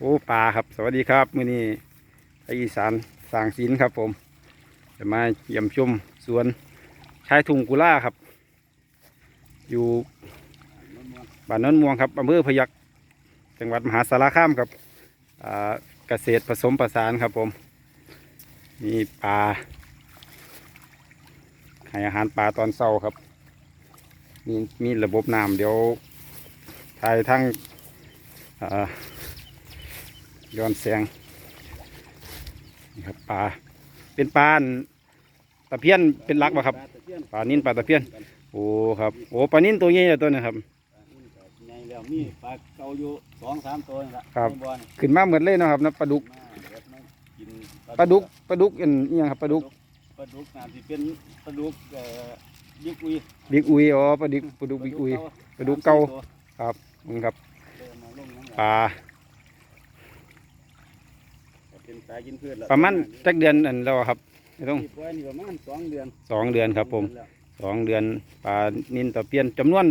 โอ้ปลาครับ สวัสดีครับมื้อนี้ไออีสานสางศิลครับ ผมจะมาเยี่ยมชมสวนชายทุ่งกุล่าครับ อยู่บ้านโนนม่วงครับอำเภอพยัคฆ์จังหวัดมหาสารคามครับเกษตรผสมประสานครับผมมีปลาให้อาหารปลาตอนเช้าครับมีมีระบบน้ำเดี๋ยวทายทั้งอ่า ย้อนแสงนี่ครับปลาเป็นปลาอันตะเพียนเป็นหลักป่ะครับปลานิ่นปลาตะเพียนโอ้ครับโอ้ปลานิ่นตัวใหญ่เลยตัวนี้ครับไงแล้วมีปลาเก่าอยู่สองสามตัวนี่ละครับในบ่อนี่ขึ้นมาเหมือนเลยเนาะครับนะปลาดุกมาเดี๋ยวมากินปลาดุกปลาดุกอันนี้ยังครับปลาดุกปลาดุกน่าที่เป็นปลาดุกเอ่อยิกอุยบิ๊กอุยอ๋อปลาดุกปลาดุกบิ๊กอุยปลาดุกเก่าครับนี่ครับเดินมาลงน้ำปลา เป็นปลากินพืชแล้วประมาณจักเดือนอันแล้วครับไม่ต้องที่ปล่อยนี่ประมาณสองเดือนสองเดือนครับ ผมแล้วสองเดือนปลานิ่นตะเพียนจำนวน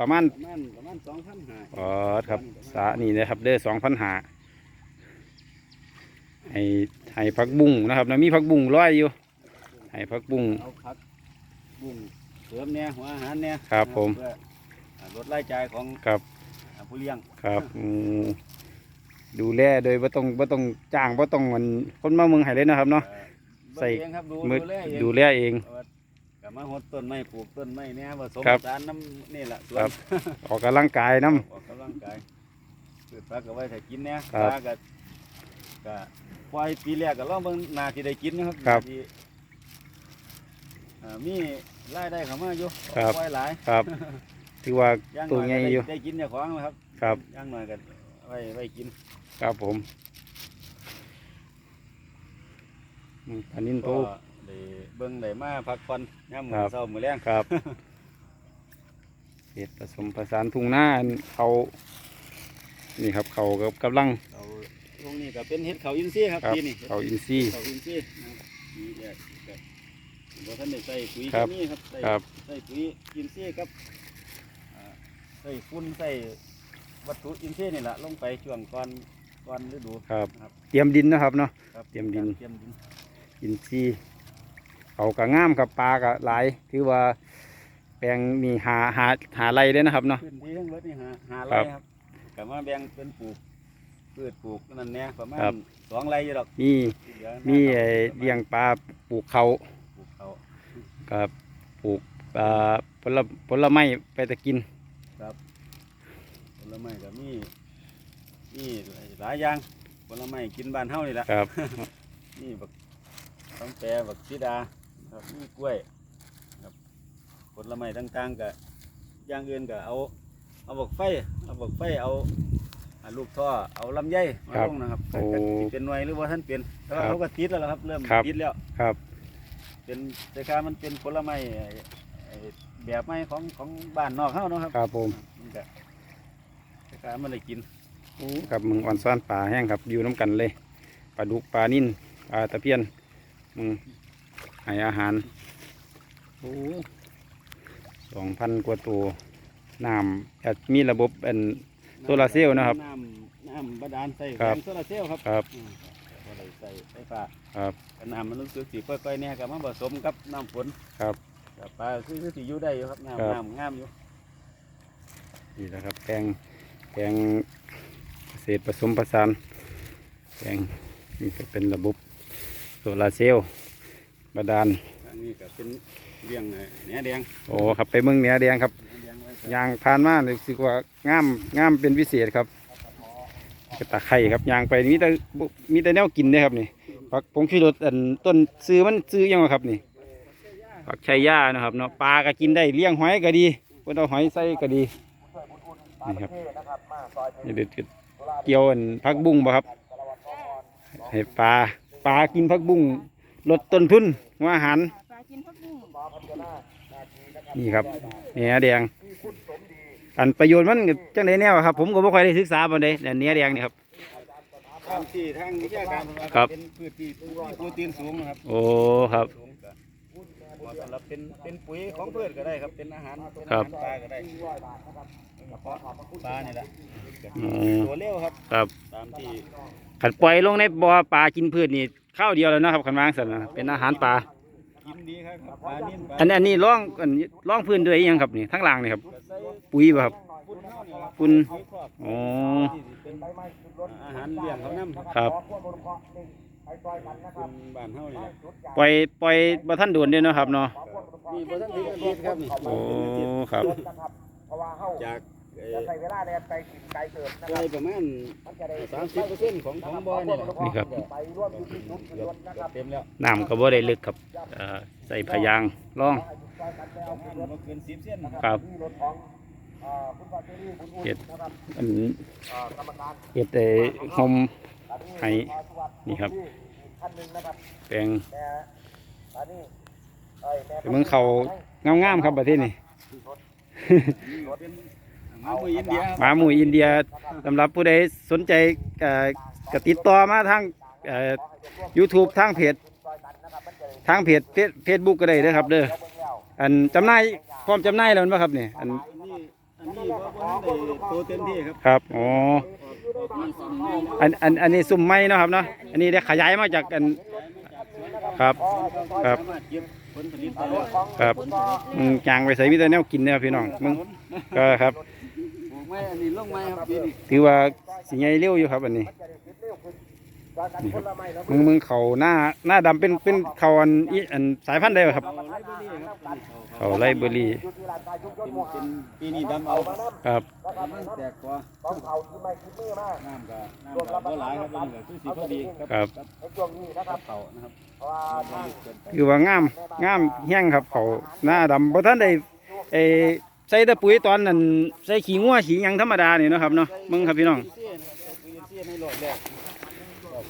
ประมาณประมาณประมาณสองพันห้าอ๋อครับสานี่นะครับ เด้อสองพันหาให้ให้พักบุ้งนะครับนะมีพักบุ้งร้อยอยู่ให้พักบุ้ง เอาพักบุ้งเสริมเนี่ยหัวอาหารเนี่ยครับผม เพื่อลดรายจ่ายของครับอ่าผู้เลี้ยง ครับอืม ดูแลโดยว่าต้องว่าต้องจ้างว่าต้องมันคนมาเมืองไห้เลยนะครับเนาะเอ่อใส่ เบิ่งเองครับดูมือดูแลเองดูแลเองเพราะว่ากับมาหดต้นไม้ปลูกต้นไม้เนี่ยผสมครับสารน้ำนี่แหละสวครันบออกกำลังกายน้ ออกกำลังกายเกิดปลาก็ไว้ถ้ากินเนี่ยครับปลาก็ก็ปล่อยปีแรกก็ลองเบิ่งนาที่ได้กินนะครับครับนาที่อ่ามีรายได้เข้ามาอยู่ครับปล่อยหลายำครับ ถือว่าย่างตัวน้อยใหญ่ก็ได้อยู่ ได้กินเจ้าของนะครับ ครับย่างหน่อยก็ไว้ไว้กิน ครับผมอืมอันนี้โตก็ได้เบิ่งได้มาพักผ่อนย่ามมื้ครัอบเช้ามื้อแรงครับเห็ดผสมผสานทุ่งหน้าอันเขานี่ครับเขากับกำลังเขาตรงนี้ก็เป็นเฮ็ดเขาอินทรีย์ครับครับปีนี้เขาอินทรีย์เขาอินทรีย์นะครับปีแรกก็บ่ทันได้ใส่ปุ๋ยครับเคมีครับใส่ครับใส่ปุ๋ยอินทรีย์ครับอ่าใส่ฝุ่นใส่วัตถุอินทรีย์นี่แหละลงไปช่วงก่อน ก่อนฤดูครับ ครับเตรียมดินนะครับเนาะครับเตรียมดิน เตรียมดินอินทรีย์เขากะงามกับปลากะหลาย ถือว่าแปลงมีหาหาหาไรเลยนะครับเนาะ พื้นที่ทั้งหมดนี่หาหาครัไร่บครับก็มาแบ่งเป็นปลูกพืชปลูกนั่นเนี่ยประมาณครับ สองไร่อยู่ดอกมีที่เหลือมีหน้าไอ้ขาเลี้ยงปลาปลูกเขาปลูกเขากับปลูกอ่าผลผลไม้ไปตะกิน ผลไม้ก็มี มีหลายอย่างผลไม้กินบ้านเฮานี่แหละครับ นี่บักต้องแปรบักซีดาครับมีกล้วยครับผลไม้ต่างๆก็อย่างอื่นก็เอา เอาบักไฟเอาบักไฟเอาอ่าลูกท่อเอาลำไยมาครับลงนะครับโอ้ก็สิเป็นหน่วยหรือว่าท่านเป็นแต่ว่าครับเขาก็ติดแล้วล่ะครับ เริ่มครับติดแล้วครับ เป็นแต่การมันเป็นผลไม้ไอ้ไอ้แบบไม้ของของบ้านนอกเขาเนาะครับ ครับผมมันก็แต่การมันได้กินโอ้ ครับมึงอ่อนซ้อนปลาแห้งครับอยู่น้ำกันเลยปลาดุกปลานิ่นปลาตะเพียนมึงให้อาหารโอ้สองพันกว่าตัวน้ำจะมีระบบเป็นโซลาร์เซลล์นะครับน้ำน้ำบาดาลใส่ครับแผงโซลาร์เซลล์ครับครับอืมบ่ได้ใส่ไฟฟ้าครับก็น้ำมันรู้สึกสีค่อยๆเนี่ยกับมาผสมกับน้ำฝนครับกับปลาคือคือสีอยู่ได้อยู่ครับครับน้ำน้ำงามอยู่นี่แหละครับแปลงแปลงเก ษตรผสมผสานแปลงนี่ก็เป็นระบบโซลาร์เซลล์บาดาลอันนี้ก็เป็นเลี้ยงเอ่อเนื้อแดงโอ้ครับไปเมืองเหนือแดงครับเนื้อแดงไว้ใส่ยางผ่านมาเลยสึกว่างามงามเป็นพิเศษครับกระตาไข่ครับยางไปมีแต่บุมีแต่แนวกินเด้ครับนี่ผักผงชูรสอันต้นซื้อมันซื้อยังไงครับนี่ผักชัยย่านะครับเนาะปลาก็กินได้เลี้ยงหอยก็ดีเพิ่นเอาหอยใส่ก็ดีนี่ครับนี่เด็ด เกี่ยวอันผักบุ้งบ่ครับให้ปลาปลากินผักบุ้งลดต้นทุนหัวอาหารปลากินพักบุ้งนี่ครับเนื้อแดง อันประโยชน์มันก็จังไดแนวครับ ผมก็บ่ค่อยได้ศึกษาปานใดแต่เนื้อแดงนี่ครับตามที่ทางวิชาการเพิ่นว่าครับเป็นพืชที่มีโปรตีนสูงนะครับ โอ้ครับสูงก็เหมาะสำหรับเป็นเป็นปุ๋ยของพืชก็ได้ครับ เป็นอาหารเป็นครัอาบหารปลาก็ได้กระเพาะ ปลานี่แหละอ๋อตัวเร็วครับ ครับตามที่ขันปล่อยลงในบ่อปลากินพืชนี่ข้าวเดียวแล้วนะครับขันวางสันนะเป็นอาหารปลากินดีครับปลานิ่มปลาอันอันนี้ร่องอันร่องพื้นด้วยอิหยังครับนี่ทั้งล่างนี่ครับก็ใส่ปุ๋ยป่ะครับปุ่นเฮานี่ครับปุ่นปุ๋ยครอบอ๋อที่สิเป็นอาหารเลี้ยงเขานำครับปุ่นบ้านเฮานี่แหละปล่อยปล่อยบ่ท่านโดนเด้อเนาะครับเนาะนี่บ่ทันถึงอาทิตย์ครับนี่โอ้ครับจาก เอ่อใช้เวลาในการไปกินไกลเกิดนะไกลประมาณ30%ของของบ่อนี่แหละนี่ครับ ไปร่วมอยู่ที่จุดเกือบเกือบเต็มแล้วน้ำก็บ่ได้ลึกครับเอ่อใส่พยางร่องประมาณบ่เกิน10เซนนะครับครับ ที่รถของเอ่อคุณป้าเจรี่คุณอุ้ยเฮ็ดนะครับอันเอ่อกรรมการเฮ็ดไอ้หอมอันนี้ให้ขอสวัสดีนี่ครับ ท่านหนึ่งนะครับแปลงแม่อันนี้เอ้ยแม่แต่เมืองเขางามๆครับประเทศนี้นี่ก็เป็นห มามืออินเดียครับหมาหมูอินเดียสำหรับผู้ใดสนใจเอ่อก็ติดต่อมาทางเอ่อ YouTube ทางเพจทางเพจเฟซบุ๊กก็ได้เด้อครับเด้ออันจำหน่ายพร้อมจำหน่ายแล้วมั้ยครับนี่อันอันนี้อันนี้บ่บ่ทันได้โตเต็มที่ครับครับอ๋อออกมาสองไม้แล้วอันอันอันนี้ซุ่มไม้เนาะครับเนาะอันนี้ได้ขยายมาจากอันครับครับสามารถเก็บผลผลิตได้แล้วครับมึงจางไปใส่วิตาแนวกินเนี่ยพี่น้องมึงก็ครับปลูก ไม้อันนี้ลงไม้ครับปีนี้ถือว่าสิใหญ่เร็วอยู่ครับอันนี้นี่ครับมึงมึงเขาหน้าหน้าดำเป็นเป็นเขาอันอีอันสายพันธุ์ใดวะครับเอาไลเบอรี่ครับอันนี้เขาเขาไล่เบอรี่เป็นเป็นปีนี้ดำเอาครับมันแตกกว่าต้องเผาที่ไม่คิดมือมากน้ำก็น้ำก็บ่หลายครับตัวนี้ก็คือสิพอดีครับครับในช่วงนี้นะคกัรับบเขานะครับเพราะว่าบ่ทางลึกเกินไปคือว่างามงามแห้งครับเขาหน้าดำเพราะท่านได้เออ ใส่แต่ปุ๋ยตอนนั้นใส่ขี้งัวขี้หยังธรรมดานี่เนาะครับเนาะมึงครับพี่น้องเสี้ยนะครับปุ๋ยเสี้ยในหลอดแรกครับ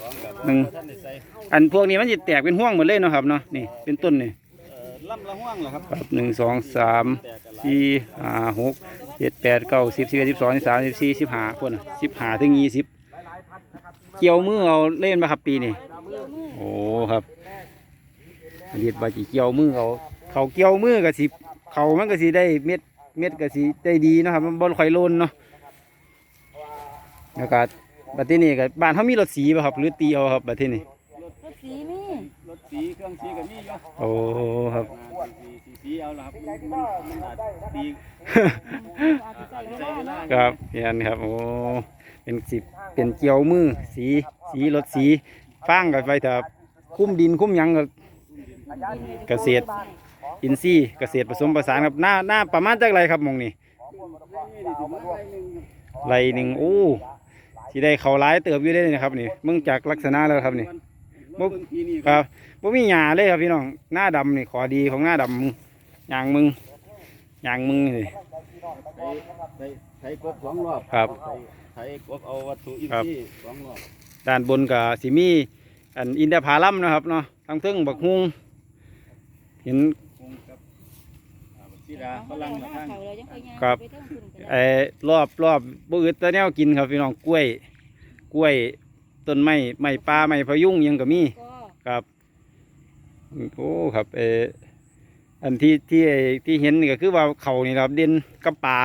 สองกับหนึ่งท่านได้ใส่อันพวกนี้มันจะแตกเป็นห่วงหมดเลยเนาะครับเนาะนี่เป็นต้นนี่เอ่อลำละห่วงเหรอครับครับหนึ่งสองสามแตกกันหลายสี่ห้าหกเจ็ดแปดเก้าสิบสิบเอ็ดสิบสองสิบสามสิบสี่สิบห้าคนสิบห้าถึงยี่สิบเกี่ยวมือเอาเล่นมาครับปีนี้โอ้ครับเรียดบาจีเกี่ยวมือเขาเขาเกี่ยวมือกับสิ เขามันก็สิได้เม็ดเม็ดก็สิได้ดีเนาะครับมันบอลข่อยโลนเนาะแล้วก็บัดที่นี่ก็บ้านเขามีรถสีป่ะครับ หรือตีเอาครับบัดที่นี่รถสีนี่รถสีเครื่องสีกับนี่เนาะโอ้ครับอ่าสีสีสีเอาละครับมันมันอาจดีอาจจะใส่เวลาเนาะครับเพียนครับโอ้เป็นสิเป็นเกี่ยวมือสีสีรถสีฟางกับไปเถอะคุ้มดินคุ้มหยังกับเกษตร อินทรีย์เกษตรผสมผสานครับหน้าหน้าประมาณจักไรครับหมองนี่ไรหนึ่งโอ้ที่ได้เขาร้ายเติบอยู่ได้เลยนะครับนี่มึงจากลักษณะแล้วครับนี่บ่ปีนี้ครับบ่มีหญ้าเลยครับพี่น้องหน้าดำนี่ขอดีของหน้าดำมึงอย่างมึงอย่างมึงนี่ไถไถไถกบสองรอบครับไถไถกบเอาวัตถุอินครับทรีย์สองรอบด้านบนกับสิมีอันอินทผลัมนะครับเนาะทางเทิงบักฮุงเห็นคงกับ อ่าบักสีดาฝรั่งละข้างเขาเลยยังไปย่างครับไปเทิงขึ้นก็ได้ไอ้รอบรอบบ่อึดแตะแนวกินครับพี่น้องกล้วย กล้วยต้นไม้ไม้ปลาไม้พะยุงหยังก็มีก็ครับโอ้ครับเอออันที่ที่ไอ้ที่เห็นนี่ก็คือว่าเขานี่ครับเด่นกับปลา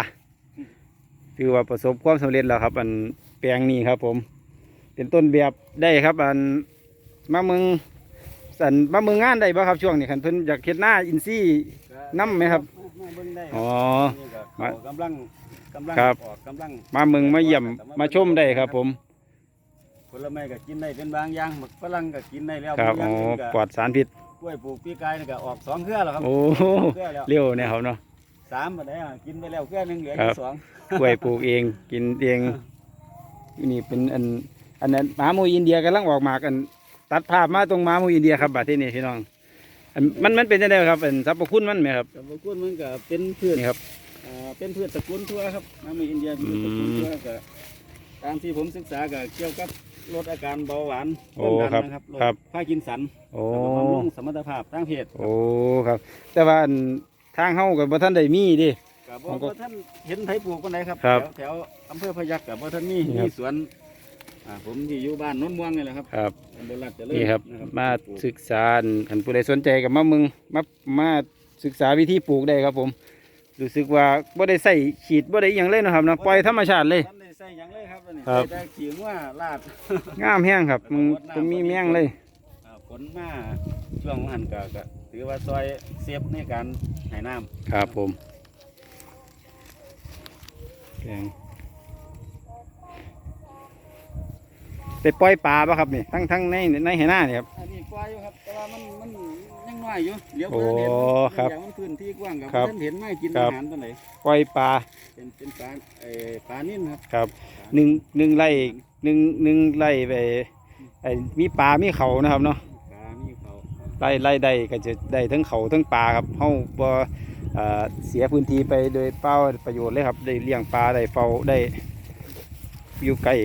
ถือว่าประสบความสำเร็จแล้วครับ อันแปลงนี้ครับ ผม เป็นต้นแบบได้ครับ อันมาเมืองสันมาเมืองงานได้บ่ครับช่วงนี้คันเพิ่นอยากเฮ็ดหน้าอินซี่นำไหมครับ มาเบิ่งได้อ๋อ นี่ก็มาเขากำลังกำลังครับ ออกกำลังมาเมืองมาเยี่ยมมาชมได้ครับ ผมผลไม้ก็กินได้เป็นบางอย่างหมกฝรั่งก็กินได้แล้วครับางอ๋ออย่างปลอดสารพิษ กล้วยปลูกปีกายนี่ก็ออกสองเครือแล้วครับโอ้สองเครือแล้วเร็วเนี่ยครับเนาะ สามบัดนี้อะกินไปแล้วเครือหนึงเหลือครัอีบกสองกล้วยปลูกเองกินเองนี่เป็นอันอันนั้นหมาหมูอินเดียกำลังออกมากัน ตัดภาพมาตรงหมาหมูอินเดียครับบัดที่นี่พี่น้อง อันมันมันเป็นยังไงครับเป็นสรรพคุณมันไหมครับกับพวกคุณมันก็เป็นพืชนี่ครับอ่าเป็นพืชตระกูลทั่วครับน้ำมีอินเดียเป็นพืชตระกูลทั่วก็ตามที่ผมศึกษาก็เกี่ยวกับลดอาการเบาหวานโอ้วามครัดับนนะครับลดครับผ้ากินสันโอ้แล้วก็บำรุงสมรรถภาพทางเพศโอ้ครับ แต่ว่าอันทางเฮากับบ่ท่านได้มีเดิ กับผมก็บ่ท่านเห็นไผปลูกคนไหนครับ ครับแถวแถวอำเภอพยัคฆ์กับบ่ท่านมีนี่ครับมีสวน อ่าผมที่อยู่บ้านโนนม่วงนี่แหละครับครับ ตำบลลาดเจริญนี่ครับนะมาปลูกศึกษาคันผู้ใดสนใจกับมามึงมามาศึกษาวิธีปลูกได้ครับผม รู้สึกว่าบ่ได้ใส่ฉีดบ่ได้อหยังเลยเนาะครับเนาะปล่อยธรรมชาติเลย ท่านได้ใส่หยังเลยครับอันนี้ครับ ใส่แต่ขี้งัวลาด งามแห้งครับมึงบ่มีแมงเลย อ่าฝนมาช่วงหันก็ก็ถือว่าซอยเซฟในการให้น้ำครับผมแกง ไปปล่อยปลาป่ะครับนี่ทั้งทั้งในในไหหน้านี่ครับ อันนี้กว้าอยู่ครับ แต่ว่ามันมันยังน้อยอยู่ เดี๋ยวโอ้เพิ่นเห็นครับอย่างมันพื้นที่กว้างกับครับเพิ่นเห็นไม่กินครัอาบหารตัวไหนปล่อยปลาเป็นเป็นปลาเอ่อปลานิ่มครับครับหนึ่งหนึ่งไร่หนึ่งหนึ่งไร่ไปไอ้มีปลามีเขานะครับเนาะ ปลามีเขาไร่ไร่ได้ก็จะได้ทั้งเขาทั้งปลาครับเฮาบ่เอ่อเสียพื้นที่ไปโดยเปล่าประโยชน์เลยครับ ได้เลี้ยงปลาได้เฝ้าได้อยู่ใกล้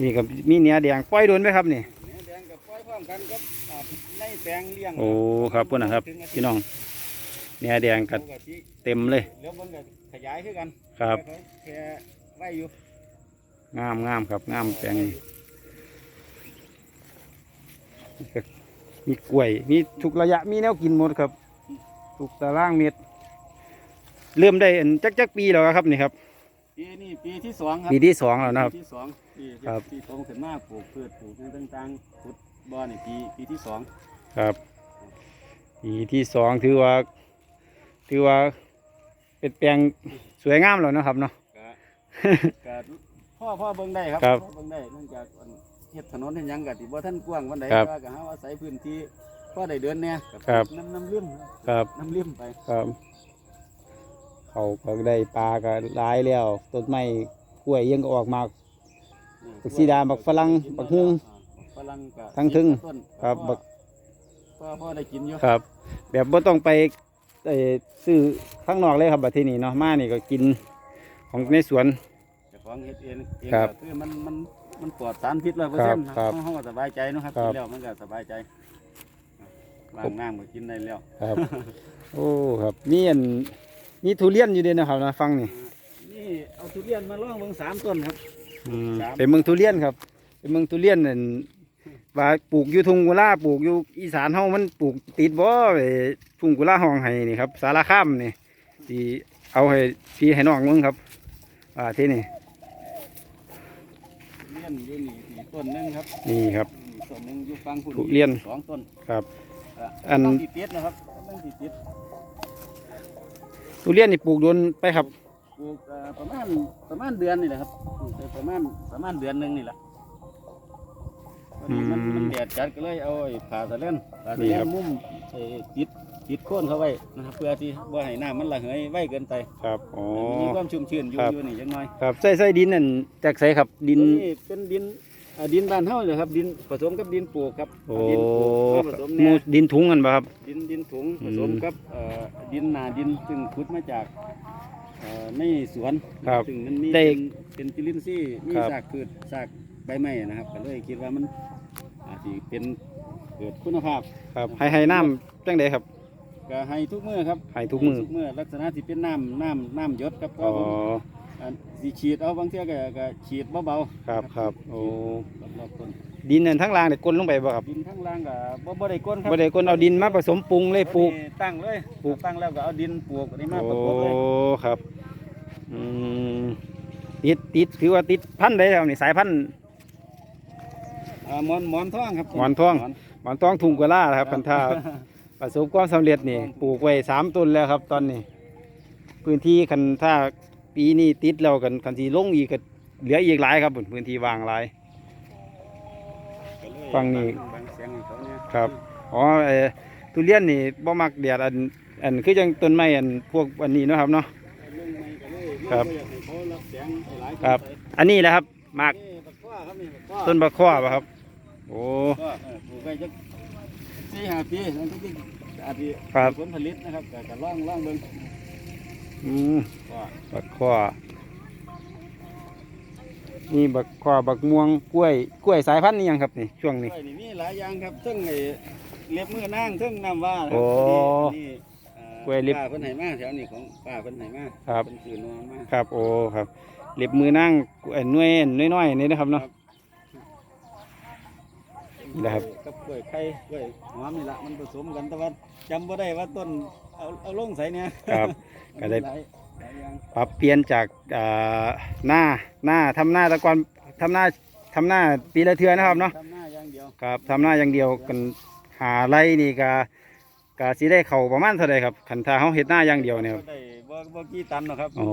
นี่ก็มีเนื้อแดงปล่อยโดนไหมครับนี่เนื้อแดงกับปล่อยพร้อมกันกับอ่าในแปลงเลี้ยงโอ้ครับพุ่นนะครับพี่น้องเนื้อแดงก็ปกติเต็มเลยเดี๋ยวมันก็ขยายขึ้นกันครับแค่ไว้อยู่งามงามครับงามแปลงนี้ก็มีกล้วย มีทุกระยะมีแนวกินหมดครับทุกตารางเมตรเริ่มได้อันจักจักปีแล้วครับนี่ครับ ปีนี้ปีที่สองครับปีที่สองแล้วนะครับ ปีที่สองปีครับที่โตขึ้นมาปลูกพืชปลูกหยังต่างๆขุดบ่อนี่ปีปีที่สองครับปีที่สองถือว่า ถือว่า เป็นแปลงสวยงามแล้วนะครับเนาะก็ก็พ่อพ่อเบิ่งได้ครับครับพ่อเบิ่งได้เนื่องจากอันเฮ็ดถนนเฮ็ดหยังก็สิบ่ทันกว้างปานใดครับว่าก็หาว่าอาศัยพื้นที่พอได้เดินแหน่ก็ครับ น้ำน้ำเลี้ยมครับ น้ำเลี้ยมไป ครับ เขาก็ได้ปลาก็ร้ายแล้วต้นไม้กล้วยยังก็ออกมาบักสีดาบักฝรั่งบักฮุ่งบักฝรั่งก็ทั้งทึ่งสิต้นครับบัก พ่อพ่อได้กินอยู่ครับ แบบบ่ต้องไปเอ่อซื้อข้างนอกเลยครับบัดทีนี้เนาะมานี่ก็กินของในสวน เจ้าของเฮ็ดเองเองครับก็คือมันมันมันปลอดสารพิษ100%ครันะบครับเฮาก็สบายใจเนาะครับครักิบ นแล้วมันก็สบายใจล้างน้ำก็กินได้แล้ว ครับ โอ้ครับมีอัน มีทุเรียนอยู่เด้วยนะครับนะฟังนี่นี่เอาทุเรียนมาลองเบิ่งสามต้นครับอืมครับเป็นเมืองทุเรียนครับ เป็นเมืองทุเรียนนั่นว่าปลูกอยู่ทุ่งกุลาปลูกอยู่อีสานเฮามันปลูกติดบ่ไอ้ทุ่งกุลาห้องไห้นี่ครับ สารคามนี่ที่เอาให้พี่ให้น้องมึงครับอ่าที่นี่ทุเรียนอยู่นี่นี่ต้นหนึงครับนี่ครับนี่ต้นหนึงอยู่ฟังคุณทุเรียนสองต้นครับอะอันต้องติดติดนะครับต้องติดติด ทุเรียนนี่ปลูกโดนไปครับ ปลูกเอ่อประมาณประมาณเดือนนี่แหละครับปลูกไปประมาณประมาณเดือนหนึงนี่แหละวันนี้มันอืมมันแดดจัดก็เลยเอาไอ้ผ่าตะเล่นผ่าตะนี่เล่ครันบมุมไอ้ติดติดโค่นเข้าไว้นะครับเพื่อที่ว่าให้น้ำมันระเหยไวเกินไปครับอ๋อมีความชุ่มชื้นอยู่ครับ อยู่นี่จังน้อยครับใส่ใส่ดินนั่นจากใส่ครับดินนี่เป็นดินอ่าดินบ้านเฮาเลยครับ ดินผสมกับดินปลูกครับโอ้ดินปลูกมาผสมหแน่มูดินถุงกันป่ะครับ ดินดินถุงอืผมสมกับเอ่อ ดินนาดินซึ่งขุดมาจากเอ่อในสวนครับซึ่งมันมีได้เป็นเป็นจุลินทรีย์มีครับ ซากพืชซากใบไม้นะครับก็เลยคิดว่ามันอาจจะเป็นเกิดคุณภาพครับให้ให้น้ำจังไดครับก็ให้ทุกมื้อครับให้ทุกมื้อทุกมื้อลักษณะที่เป็นน้ำน้ำน้ำหยศครับอ๋ออันสีฉีดเอาบางเทีก็ก็ฉีดเบาๆครับครับโอ้ รอบๆต้น ดินนั่นทั้งรางเด็กก้นลงไปบ่ครับดินข้างล่างก็บ่บ่ได้ก้นครับบ่ได้ก้นเอาดินมาผสมปรุงเลยปลูกอันนี้ตั้งเลยปลูก ตั้งแล้วก็เอาดินปลูกอันนี้มาโอ้ประกบเลยครับอืมติดติดถือว่าติดพันธุ์ได้ครับนี่สายพันธุ์ อ่าหมอนหมอนทองครับหมอนทอง หมอนทองทุ่งกว่าล่าครับคันถ้าประสบความสำเร็จนี่ปลูกไว้สามต้นแล้วครับ ตอนนี้ พื้นที่คันถ้าปีนี้ติดแล้วกันคันที่ลงอีกก็เหลืออีกหลายครับพื้นที่ว่างหลาย ฟังนี่บางเสียงให้เขาเนี่ยครับอ๋อเออทุเรียนนี่บ่มักแดดอันอันคือจังต้นไม้อันพวกอันนี้เนาะครับเนาะเรื่องใหม่ก็เลยครับอยากให้เขารับแสงหลายๆครับไปอันนี้แหละครับมากนี่บักข้อครับนี่บักข้อต้นบะข้อป่ะครับ โอ้ก็เออปลูกไปจักสี่ห้าปีนั่นที่อาจจะครับผลผลิตนะครับก็ก็ล่องล่องเบิ่งอืมก็บักข้อ นี่บักข้อบักม่วงกล้วยกล้วยสายพันธุ์นี่ยังครับนี่ช่วงนี้ กล้วยนี่มีหลายอย่างครับซึ่งไอ้เล็บมือนางซึ่งน้ำว่านะคโอ้รับอันนี้เอ่อกล้วยเล็บป้าเพิ่นให้มาแถวนี้ของป้าเพิ่นให้มาครับ เพิ่นซื้อนัวมาครับโอ้ครับเล็บมือนั่งเอ่อหน่วยน้อยๆนี่นะครับเนาะมนี่แหละครับ กับกล้วยไข่กล้วยหอมนี่ละมันผสมกันแต่ว่าจำบ่ได้ว่าต้นเอาเอาลงใส่เนี่ยครับมันก็ได้หลายหลายอย่าง ปรับเปลี่ยนจากอ่าหน้าหน้าทำหน้าแตะกอนทำหน้าทำหน้าปีละเทือนะครับเนาะทำหน้าอย่างเดียวครับทำหน้าอย่างเดียวกันหาไรนี่ก็ก็สิได้เข้าประมาณเท่าใดครับคันถ้าเฮาเฮ็ดหน้าอย่างเดียวเนี่ยครับบ่ได้บ่บ่กี่ตันหรอกครับอ๋อ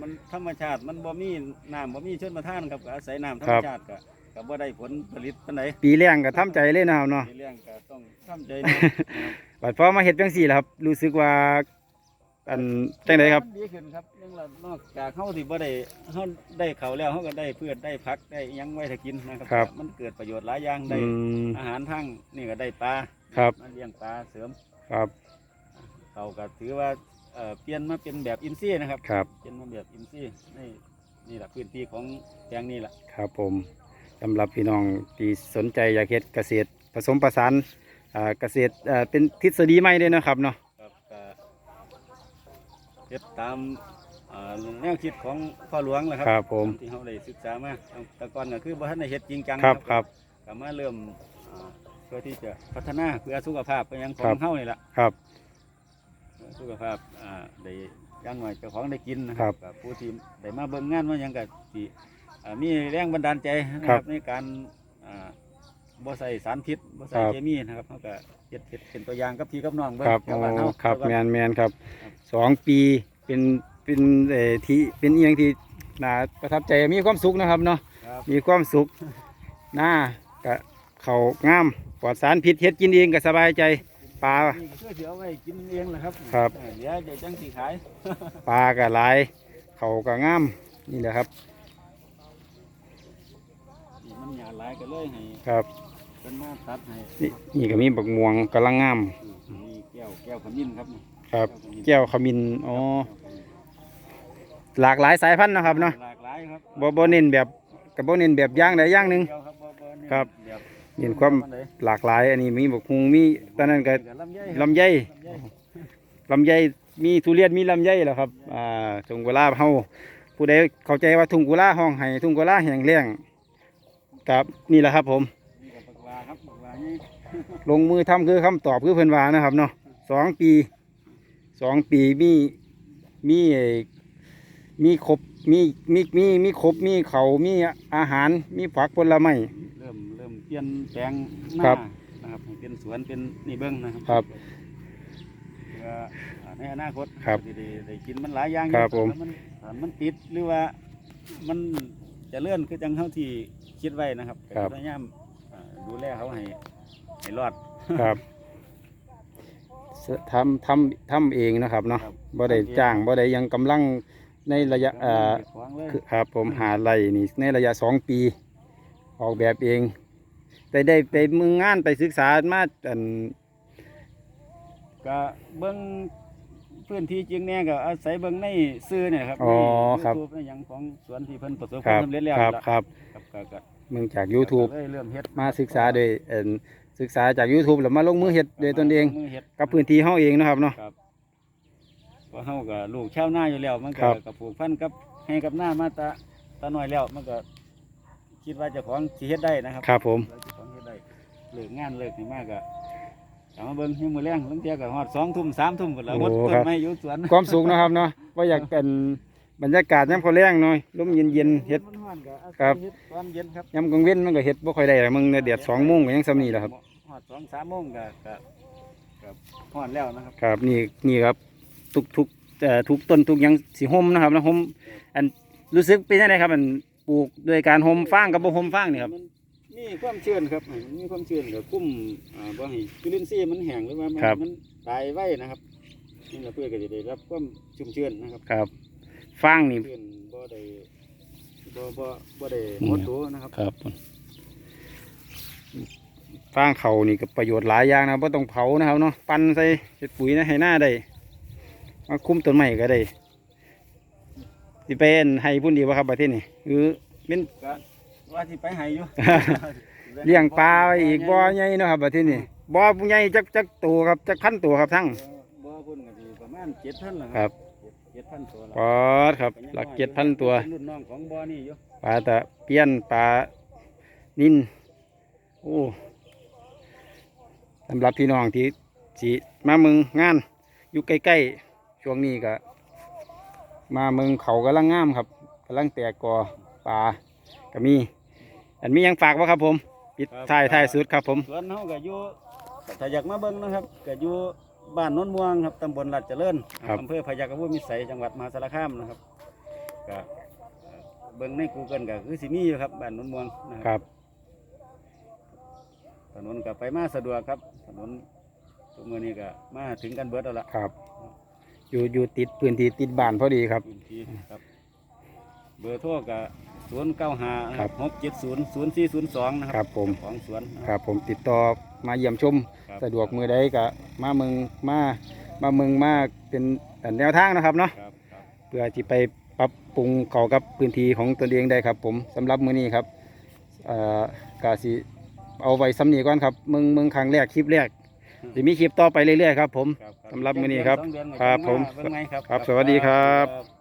มันธรรมชาติมันบ่มีน้ำบ่มีชนประทานครับก็อาศัยน้ำธรรคมรับชาติก็ก็บ่ได้ผลผลิตปานใดปีแรงก็ทำใจเลยนะครับเนาะในเรื่องก็ต้องทำใจนะบัดพอมาเฮ็ดจังซี่ล่ะครับ รู้สึกว่า อันจังไดครับมันดีขึ้นครับเรื่องละนอกจากเฮาที่บ่ได้เฮาได้ข้าวแล้วเฮาก็ได้พืชได้ผักได้หยังไว้ถ้ากินนะครับครับ มันเกิดประโยชน์หลายอย่างได้อืม อาหารทั้งนี่ก็ได้ปลาครับ มาเลี้ยงปลาเสริมครับเขาก็ถือว่าเอ่อเปลี่ยนมาเป็นแบบอินทรีย์นะครับครับเปลี่ยนมาแบบอินทรีย์นี่นี่แหละพื้นที่ของแปลงนี่แหละครับผมสำหรับพี่น้องที่สนใจอยากเฮ็ดเกษตรผสมผสานอ่าเกษตรอ่าเป็นทฤษฎีใหม่ด้วยนะครับเนาะครับก็ เฮ็ดตามอ่าแนวคิดของพ่อหลวงแหละครัครับผม ที่เขาได้ศึกษามาแต่ก่อนก็คือบ่ทันได้เฮ็ดจริงจังครับครับ ก็มาเริ่มอ่าเพื่อที่จะพัฒนาเพื่อสุขภาพเพื่อหยังขอครังบ เฮานี่แหละครับเพื่อสุขภาพอ่าได้อยังหน่อยเจ้าของได้กินนะคครัรับบกับผู้ที่ได้มาเบิ่งงานว่าหยังก็สิอ่ามีแรงบันดาลใจนะครับในการอ่าบ่ใส่สารพิษบ่ใส่ครับ เคมีนะครับเฮาก็เฮ็ดเฮ็ดเป็นตัวอย่างกับพี่กับน้องเบิ่งครับชาวโอ้บ้านเฮาครับชาวแมบ้านนแมนครับ ครับ สองปีเป็นเป็นเอ่อที่เป็นอีหยังที่น่าประทับใจมีความสุขนะครับเนาะครับ มีความสุขหน้ากะเขางามปลอดสารพิษเฮ็ดกินเองก็สบายใจปลา นี่ก็คือสิเอาไว้กินเองแหละครับครับ เออเดี๋ยวเดี๋ยวจังสิขายปลาก็หลายเขาก็งามนี่แหละครับนี่มันหยาหลายก็เลยให้ครับเพิ่นมาตัดให้นี่นี่ก็มีบักม่วงกำลังงาม นี่แก้วแก้วขมิ้นครับนี่ ครับขมิ้นแก้วขมิ้นอ๋อหลากหลายสายพันธุ์นะครับเนาะหลากหลายครับบ่บ่เน้นแบบกับบ่เน้นแบบอย่างใดอย่างหนึ่ง เดียวครับบ่บ่เน้นครับ แบบเห็นความอันใดหลากหลาย อันนี้มีบักฮุงมีตอนนั้นก็ลำไยลำไยลำไยลำไยมีทุเรียนมีลำไยแล้วครับอ่าทุ่งกุลาเฮาผู้ใดเข้าใจว่าทุ่งกุลาห้องไห้ทุ่งกุลาแห้งแล้งครับนี่แหละครับผม นี่กับบักหวาครับบักหวานี่ลงมือทำคือคำตอบคือเพิ่นว่านะครับเนาะสองปี สองปีมีมีไอ้มีครบมีมีมีมีครบมีเขาวมีอาหารมีผักผลไม้ เริ่มเริ่มเปลี่ยนแปลงหครัน้าบ นะครับให้เป็นสวนเป็นนี่เบิ้งนะครับครับเพื่ออ่าในอนาคตครับจะได้ได้กินมันหลายอย่างครับอยู่ผม ถ้ามันถ้ามันติดหรือว่ามันเจะเลื่อนคือจังเท่าที่คิดไว้นะครับครับพยายามอ่าดูแลเขาให้ให้รอดครับส ทำทำทำเองนะครับเนาะครับ บ่ได้จ้างบ่ได้หยังกำลังในระยะเอ่อ ขวางเลยคือครับผมหาไรนี่ในระยะสองปี ออกแบบเอง แต่ได้ไปมึงงานไปศึกษามาอันก็เบิ้งพื้นที่จริงเนี่ยก็อาศัยเบิ้งในซื้อเนี่ยครับอ๋อในครับ YouTube ในหยังของสวนที่เพิ่นประสบคควารัมบสำเร็จแล้วครับล่ะครับครับก็ก็มึงจาก YouTube ก็เลยเริ่มเฮ็ดมาศึกษาโดยเอิ่น ศึกษาจาก YouTube แล้วมาลงมือเฮ็ดโดยตนเองมือเฮ็ด กับพื้นที่เฮาเองนะครับเนาะ ครับเพราะเฮาก็ลูกชาวนาอยู่แล้ว มันครัก็บ กับผูกพันกับให้กับหน้ามาตาตาน้อยแล้ว มันก็คิดว่าเจ้าของสิเฮ็ดได้นะครับครับผมว่าเจ้าของเฮ็ดได้เลิกงานเลิกนี่มากก็กลับมาเบิ่งยังมื้อแรงลางเที่ยก็ฮอด2ทุ่ม3ทุ่มพุ่นละหมดต้นไม้อยู่สวนความสุขนะครับเนาะว่าอยากเป็นบรรยากาศยามเขาแรงหน่อยลมเย็นๆเฮ็ดมันฮ้อนก็อาศัยครับเฮ็ดตอนเย็นครับ ยามกลางเว้นมันก็เฮ็ดบ่ค่อยได้หรอกมึงเนี่ยแดด2โมงก็ยังซ้ำนี่แหละครับ ฮอด2 3โมงก็ก็ก็ฮ้อนแล้วนะครับครับนี่นี่ครับทุกทุกเอ่อทุกต้นทุกหยังสีห่มนะครับนะห่มอันรู้สึกเป็นยังไงครับ อันปลูกโดยการห่มฟางกับบ่ห่มฟางนี่ครับ มันมีความชื้นครับมันมีความชื้นกับกุ้มอ่าบ่ให้จุลินทรีย์มันแห้งหรือว่ามันครับ มันตายไว้นะครับนี่เราเพื่อก็จะได้รับความชุ่มชื้นนะครับครับฟางนี่ ชื้นบ่ได้บ่บ่บ่ได้หมดตัวนะครับ ครับ ฟางเขานี่ก็ประโยชน์หลายอย่างนะครับบ่ต้องเผานะครับเนาะปั่นใส่เฮ็ดปุ๋ยนะให้หน้าได้มาคุ้มต้นไม้ก็ได้สิเป็นให้พุ่นดีบ่ครับประเทศนี้หรือเป็นก็ว่าสิไปให้อยู่เลี้ยงปลาไว้อีกบ่อใหญ่เนาะครับประเทศนี้บ่อใหญ่จักจักตัวครับจักพันตัวครับทั้งบ่พุ่นก็สิประมาณ7,000ล่ะครับ7,000ตัวปอดครับ หลักเจ็ดพันตัวเป็นรุ่นน้องของบ่อนี่อยู่ปลาตะเพียนปลานินโอ้ สำหรับพี่น้องที่สิมาเมืองงาน อยู่ใกล้ๆช่วงนี้ก็มาเมืองเขากำลังงามครับกำลังแตกกอป่าก็มีอันมีหยังฝากวะครับผมปิดท้ายท้ายสุดครับผมสวนเฮาก็อยู่ถ้าอยากมาเบิ่งนะครับก็อยู่บ้านโนนม่วงครับตำบลลาดเจริญครับอำเภอพยัคฆภูมิสัยจังหวัดมหาสารคามนะครับก็เอ่อเบิ่งใน Google ก็คือสิมีอยู่ครับบ้านโนนม่วงนะคครับรับถนนก็ไปมาสะดวกครับ ถนนทุกมื้อนี้ก็มาถึงกันเบิดแล้วล่ะครับ อยู่อยู่ติดพื้นที่ติดบ้านพอดีครับ พื้นที่ครับ เบอร์โทรก็095นะคครัรับบ670 0402นะคครัรับบผมของสวนนะคครับรับผมติดต่อมาเยี่ยมชม ครับ สะดวกมือใดก็มาเมืองมามาเมืองมาเป็นแนวทางนะครับเนาะ ครับครับ เพื่อที่ไปปรับปรุงเข้ากับพื้นที่ของตนเองได้ครับ ผมสำหรับมือนี้ครับเอ่อกาสิ เอาไว้สำนีก่อนครับเมืองเมืองครั้งแรกคลิปแรกจะมีคลิปต่อไปเรื่อยๆครับ ผมครับสำหรับมื้อนี้ครับสองเดือนก็ครับจังาผมเบิ่งไหครับครับสวัสดีครับครับ